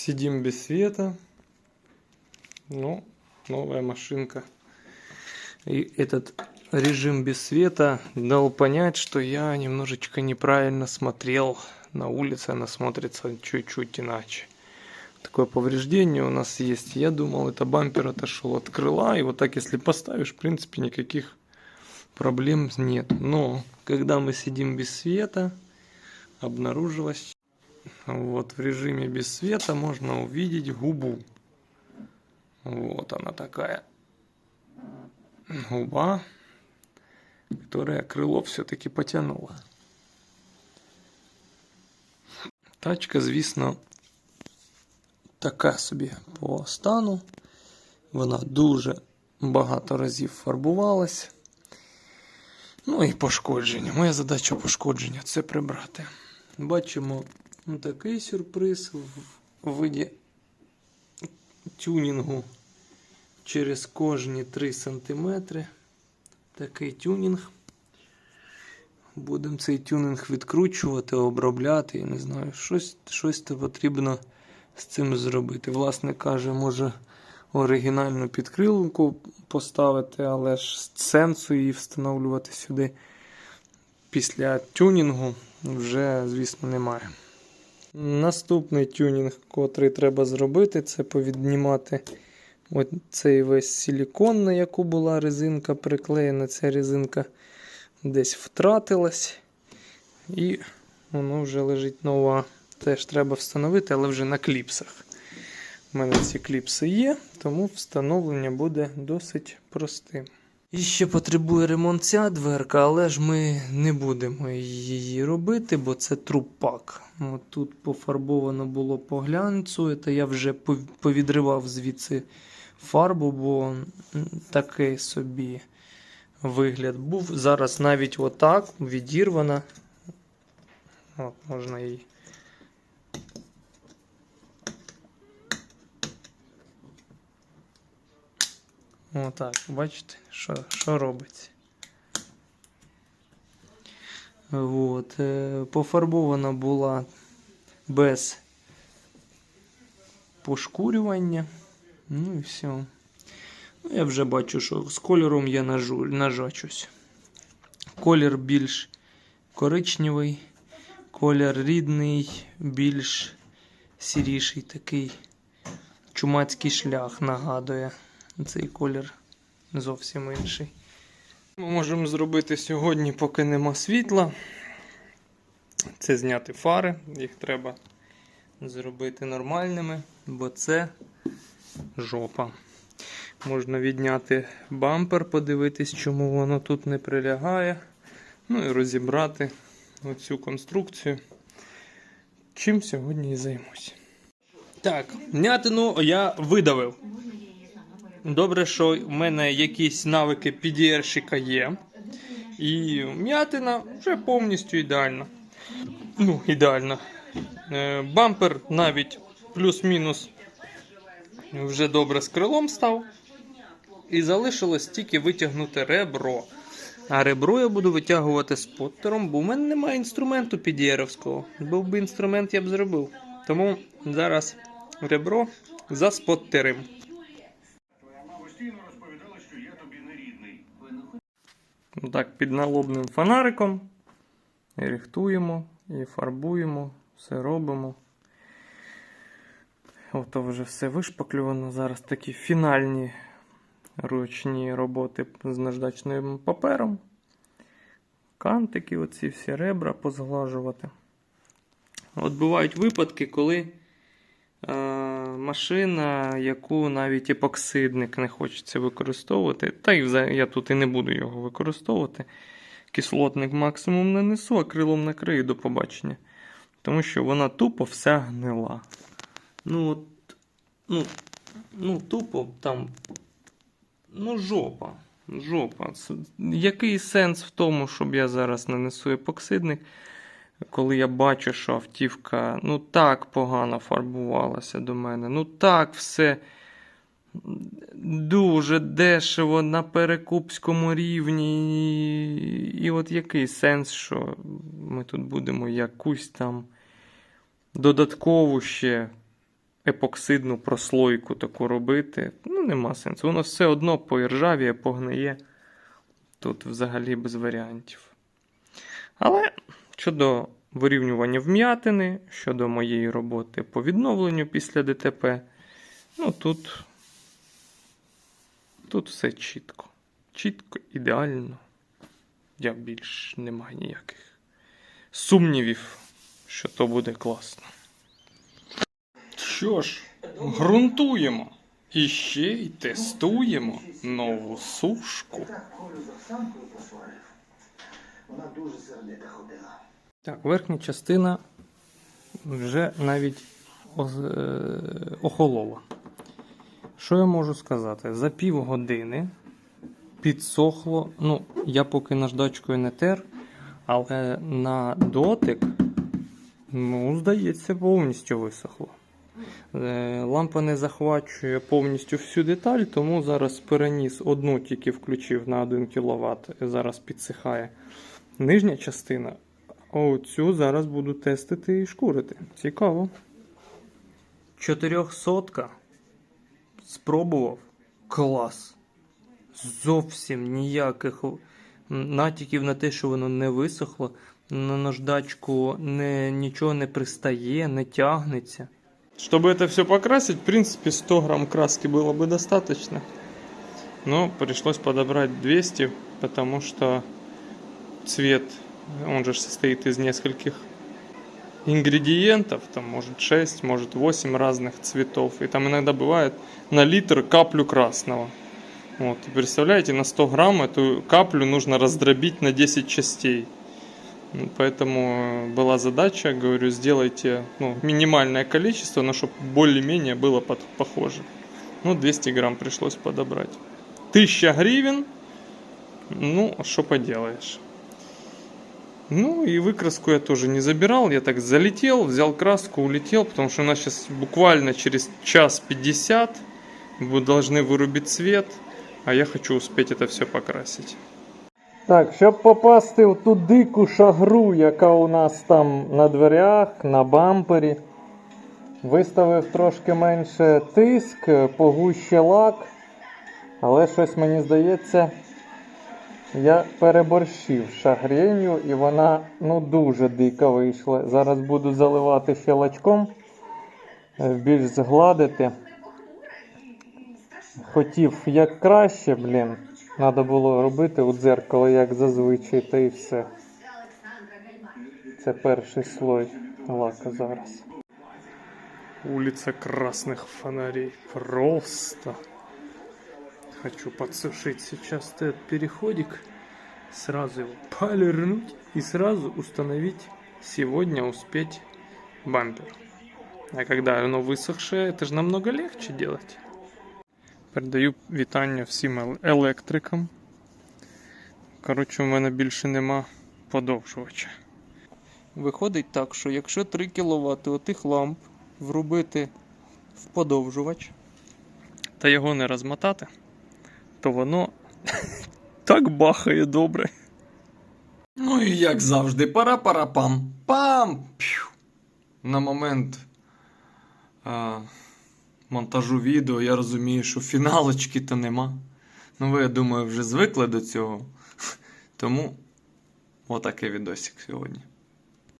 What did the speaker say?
Сидим без света. Ну, новая машинка. И этот режим без света дал понять, что я немножечко неправильно смотрел. На улице она смотрится чуть-чуть иначе. Такое повреждение у нас есть. Я думал, это бампер отошел от крыла. И вот так, если поставишь, в принципе, никаких проблем нет. Но когда мы сидим без света, обнаружилось, вот в режиме без света можно увидеть губу. Вот она такая губа, которая крыло все-таки потянула. Тачка, звісно, така собі по стану. Вона дуже багато разів фарбувалась. Ну і пошкодження. Моя задача пошкодження це прибрати. Бачимо такий сюрприз в виді тюнінгу через кожні 3 см. Такий тюнінг. Будемо цей тюнінг відкручувати, обробляти. Я не знаю, щось, щось потрібно з цим зробити. Власник каже, може оригінальну підкрилку поставити, але ж сенсу її встановлювати сюди після тюнінгу вже, звісно, немає. Наступний тюнінг, котрий треба зробити, це повіднімати цей весь силікон, на яку була резинка приклеєна. Ця резинка десь втратилась. І воно вже лежить нова. Теж треба встановити, але вже на кліпсах. У мене ці кліпси є, тому встановлення буде досить простим. І ще потребує ремонт ця дверка, але ж ми не будемо її робити, бо це трупак. От тут пофарбовано було по глянцю, це я вже повідривав звідси фарбу, бо такий собі вигляд був. Зараз навіть отак відірвана. От, можна її. Отак, бачите, що, що робиться. От, е, пофарбована була без пошкурювання. Ну і все. Ну, я вже бачу, що з кольором я нажу, нажачусь. Колір більш коричневий, колір рідний, більш сіріший такий чумацький шлях нагадує. Цей колір зовсім інший. Ми можемо зробити сьогодні, поки нема світла. Це зняти фари. Їх треба зробити нормальними, бо це жопа. Можна відняти бампер, подивитись, чому воно тут не прилягає. Ну і розібрати оцю конструкцію. Чим сьогодні і займусь. Так, м'ятину я видавив. Добре, що в мене якісь навики підірщика є. І м'ятина вже повністю ідеальна. Ну, ідеально. Е, Бампер навіть плюс-мінус вже добре з крилом став. І залишилось тільки витягнути ребро. А ребро я буду витягувати споттером, бо в мене немає інструменту підєровського. Був би інструмент, я б зробив. Тому зараз ребро заспоттерим. Твоя мама постійно розповідала, що я тобі не рідний. Так, під налобним фонариком. І рихтуємо, і фарбуємо, все робимо. Ото вже все вишпаклювано. Зараз такі фінальні ручні роботи з наждачним папером. Кантики, оці всі ребра позглажувати. От бувають випадки, коли е, машина, яку навіть епоксидник не хочеться використовувати, та й я тут і не буду його використовувати. Кислотник максимум нанесу, а крилом накрию до побачення. Тому що вона тупо вся гнила. Ну, от, ну, ну тупо там. Ну, жопа. Жопа. Який сенс в тому, щоб я зараз нанесу епоксидник, коли я бачу, що автівка ну так погано фарбувалася до мене, ну так все дуже дешево на перекупському рівні. І от який сенс, що ми тут будемо якусь там додаткову ще епоксидну прослойку таку робити. Ну, нема сенсу. Воно все одно поіржавіє, погниє. Тут взагалі без варіантів. Але щодо вирівнювання вм'ятини, щодо моєї роботи по відновленню після ДТП, ну тут, тут все чітко. Чітко, ідеально. Я більш не маю ніяких сумнівів, що то буде класно. Що ж, ґрунтуємо. І ще й тестуємо нову сушку. Так Колю з Оксанкою посварив. Вона дуже сердита ходила. Так, верхня частина вже навіть е, охолола. Що я можу сказати? За півгодини підсохло. Ну, я поки наждачкою не тер, але на дотик, ну, здається, повністю висохло. Е, Лампа не захвачує повністю всю деталь, тому зараз переніс одну тільки включив на 1 кВт, зараз підсихає Нижня частина а оцю зараз буду тестити і шкурити. Цікаво. Чотирьохсотка. Спробував. Клас. Зовсім ніяких натяків на те, що воно не висохло. На наждачку не, нічого не пристає, не тягнеться. Чтобы это все покрасить, в принципе, 100 грамм краски было бы достаточно. Но пришлось подобрать 200, потому что цвет, он же состоит из нескольких ингредиентов, там может 6, может 8 разных цветов. И там иногда бывает на литр каплю красного. Вот, представляете, на 100 грамм эту каплю нужно раздробить на 10 частей. Поэтому была задача, говорю, сделайте ну, минимальное количество, но чтобы более-менее было под- похоже. Ну, 200 грамм пришлось подобрать. 1000 гривен, ну, что поделаешь. Ну и выкраску я тоже не забирал, я так залетел, взял краску, улетел, потому что у нас сейчас буквально через час 50 вы должны вырубить свет, а я хочу успеть это все покрасить. Так, щоб попасти в ту дику шагру, яка у нас там на дверях, на бампері, виставив трошки менше тиск, погуще лак, але щось мені здається, я переборщив з шагренью і вона ну дуже дика вийшла. Зараз буду заливати ще лачком, е, більш згладити. Хотів як краще, блін. Треба було робити у дзеркало, як зазвичай, та і все. Це перший слой лака зараз. Улица красных фонарей. Просто Хочу подсушить сейчас этот переходик. Сразу его полирнуть и сразу установить сегодня успеть бампер. А когда оно высохшее, это же намного легче делать. Передаю вітання всім ел- електрикам. Коротше, у мене більше нема подовжувача. Виходить так, що якщо 3 кВт отих ламп врубити в подовжувач та його не розмотати, то воно так бахає добре. Ну і як завжди, пара-пара-пам. Пам! П'ю. На момент а, монтажу відео я розумію, що фіналочки то нема. Ну ви, я думаю, вже звикли до цього. Тому отакий відосик сьогодні.